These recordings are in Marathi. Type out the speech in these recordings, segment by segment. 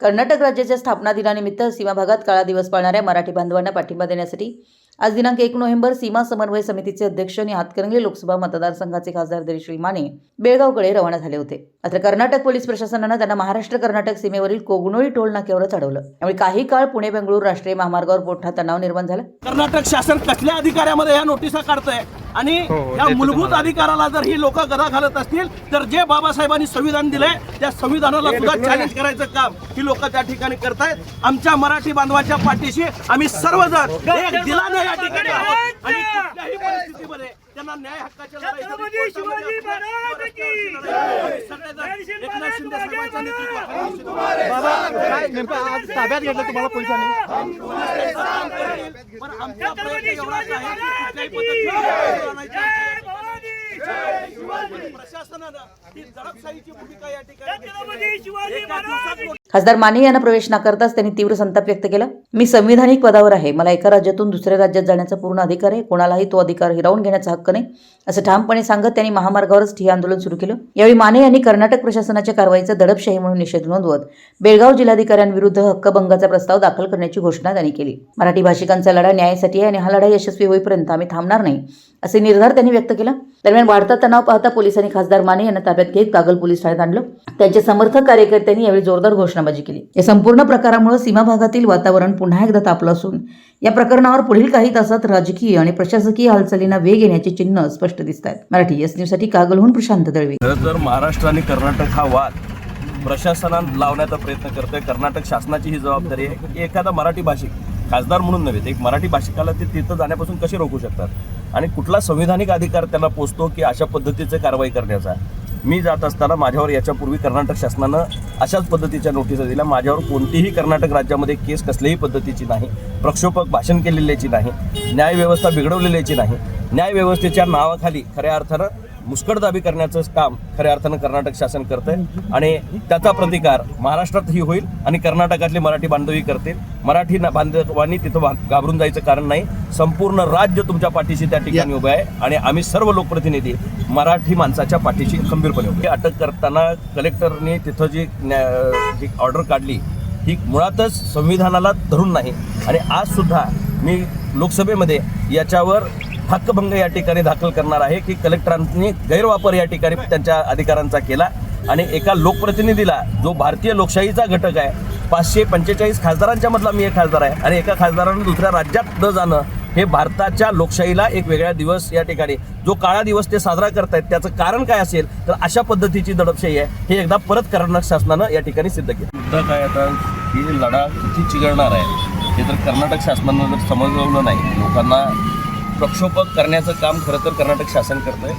कर्नाटक राज्याच्या स्थापना दिनानिमित्त सीमा भागात काळा दिवस पाळणाऱ्या मराठी बांधवांना पाठिंबा देण्यासाठी आज दिनांक एक नोव्हेंबर सीमा समन्वय समितीचे अध्यक्ष आणि हातकणंगले लोकसभा मतदारसंघाचे खासदार दरीश्री माने बेळगावकडे रवाना झाले होते. मात्र कर्नाटक पोलीस प्रशासनानं त्यांना महाराष्ट्र कर्नाटक सीमेवरील कोगनोळी टोल नाक्यावर चढवलं त्यामुळे काही काळ पुणे बेंगळूर राष्ट्रीय महामार्गावर मोठा तणाव निर्माण झाला. कर्नाटक शासन कसल्या अधिकाऱ्यामध्ये या नोटिसा काढतंय? आणि या मूलभूत अधिकाराला जर ही लोक गदा घालत असतील तर जे बाबासाहेबांनी संविधान दिलंय त्या संविधानाला सुद्धा चॅलेंज करायचं काम ही लोक त्या ठिकाणी करतायत. आमच्या मराठी बांधवाच्या पाठीशी आम्ही सर्वजण एक दिलाने या ठिकाणी आहोत. आणि कुठल्याही परिस्थितीमध्ये त्यांना न्याय हक्काच्या एकनाथ शिंदे साहेबांच्या नेतृत्वाखाली बाबा काय नेमकं आज ताब्यात घेतलं तुम्हाला पोलिसांनी पण आमचा प्रयत्न एवढाच आहे की कुठल्याही पद्धतीने आणायची प्रशासनानं ही दडपशाहीची भूमिका या ठिकाणी घेतलेली आहे. एका दिवसात खासदार माने यांना प्रवेश नाकारताच त्यांनी तीव्र संताप व्यक्त केला. मी संविधानिक पदावर आहे. मला एका राज्यातून दुसऱ्या राज्यात जाण्याचा पूर्ण अधिकार आहे. कोणालाही तो अधिकार हिरावून घेण्याचा हक्क नाही. असं ठामपणे सांगत त्यांनी महामार्गावरच ठिय्या आंदोलन सुरू केलं. यावेळी माने यांनी कर्नाटक प्रशासनाच्या कारवाईचा दडपशाही म्हणून निषेध नोंदवत बेळगाव जिल्हाधिकाऱ्यांविरुद्ध हक्कभंगाचा प्रस्ताव दाखल करण्याची घोषणा त्यांनी केली. मराठी भाषिकांचा लढा न्यायासाठी आहे आणि हा लढा यशस्वी होईपर्यंत आम्ही थांबणार नाही असे निर्धार त्यांनी व्यक्त केला. दरम्यान वाढता तणाव पाहता पोलिसांनी खासदार माने यांना ताब्यात घेत कागल पोलीस ठाण्यात आणलं. त्यांचे समर्थक कार्यकर्त्यांनी यावेळी जोरदार घोषणा घोषणाबाजी केली. या संपूर्ण प्रकारामुळे सीमा भागातील वातावरण पुन्हा एकदा तापलं असून या प्रकरणावर पुढील काही तासात राजकीय आणि प्रशासकीय हालचालींना वेग येण्याची चिन्ह स्पष्ट दिसत आहेत मराठी एस न्यूजसाठी कागलहून प्रशांत दळवी. तर महाराष्ट्र आणि कर्नाटक हा वाद प्रशासनात लावण्याचा प्रयत्न करतोय. कर्नाटक शासनाची ही जबाबदारी आहे. की एखादा मराठी भाषिक खासदार म्हणून नव्हे एक मराठी भाषिकाला ते तिथं जाण्यापासून कसे रोखू शकतात? आणि कुठला संविधानिक अधिकार त्यांना पोचतो की अशा पद्धतीचं कारवाई करण्याचा? मी जात असताना माझ्यावर याच्यापूर्वी कर्नाटक शासनानं अशाच पद्धतीच्या नोटिसा दिल्या. माझ्यावर कोणतीही कर्नाटक राज्यामध्ये केस कसल्याही पद्धतीची नाही प्रक्षोपक भाषण केलेल्याची नाही न्यायव्यवस्था बिघडवलेल्याची नाही. न्यायव्यवस्थेच्या नावाखाली खऱ्या अर्थानं मुस्कटदाबी करण्याचं काम खऱ्या अर्थानं कर्नाटक शासन करतंय आणि त्याचा प्रतिकार महाराष्ट्रातही होईल आणि कर्नाटकातले मराठी बांधवही करतील. मराठी ना- बांधवांनी तिथं घाबरून जायचं कारण नाही. संपूर्ण राज्य तुमच्या पाठीशी त्या ठिकाणी उभं आहे आणि आम्ही सर्व लोकप्रतिनिधी मराठी माणसाच्या पाठीशी खंबीरपणे उभे. अटक करताना कलेक्टरने तिथं जी जी ऑर्डर काढली ही मुळातच संविधानाला धरून नाही. आणि आज सुद्धा मी लोकसभेमध्ये याच्यावर हक्कभंग या ठिकाणी दाखल करणार आहे की कलेक्टरांनी गैरवापर या ठिकाणी त्यांच्या अधिकारांचा केला. आणि एका लोकप्रतिनिधीला जो भारतीय लोकशाहीचा घटक आहे पाचशे पंचेचाळीस खासदारांच्या मधला मी एक खासदार आहे. आणि एका खासदारानं दुसऱ्या राज्यात न जाणं हे भारताच्या लोकशाहीला एक वेगळा दिवस या ठिकाणी जो काळा दिवस ते साजरा करतायत त्याचं कारण काय असेल तर अशा पद्धतीची दडपशाही आहे हे एकदा परत कर्नाटक शासनानं या ठिकाणी सिद्ध केलं. मुद्दा काय आता ही लढा किती चिघळणार आहे हे तर कर्नाटक शासनानं जर समजवलं नाही लोकांना प्रक्षोभक करण्याचं काम खरं तर कर्नाटक शासन करतंय.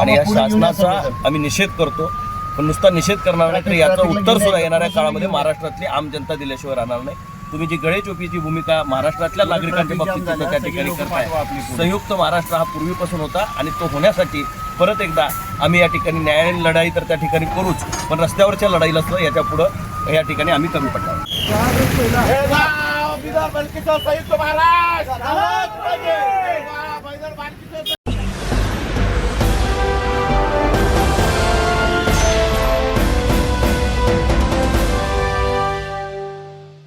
आणि या शासनाचा आम्ही निषेध करतो पण नुसता निषेध करणार नाही तर याचं उत्तर सुद्धा येणाऱ्या काळामध्ये महाराष्ट्रातली आम जनता दिल्याशिवाय राहणार नाही. तुम्ही जी गळेचोपीची भूमिका महाराष्ट्रातल्या नागरिकांच्या बाबतीत त्या ठिकाणी करताय. संयुक्त महाराष्ट्र हा पूर्वीपासून होता आणि तो होण्यासाठी परत एकदा आम्ही या ठिकाणी न्यायालयीन लढाई तर त्या ठिकाणी करूच पण रस्त्यावरच्या लढाईला सुद्धा याच्या पुढं या ठिकाणी आम्ही कमी पडणार.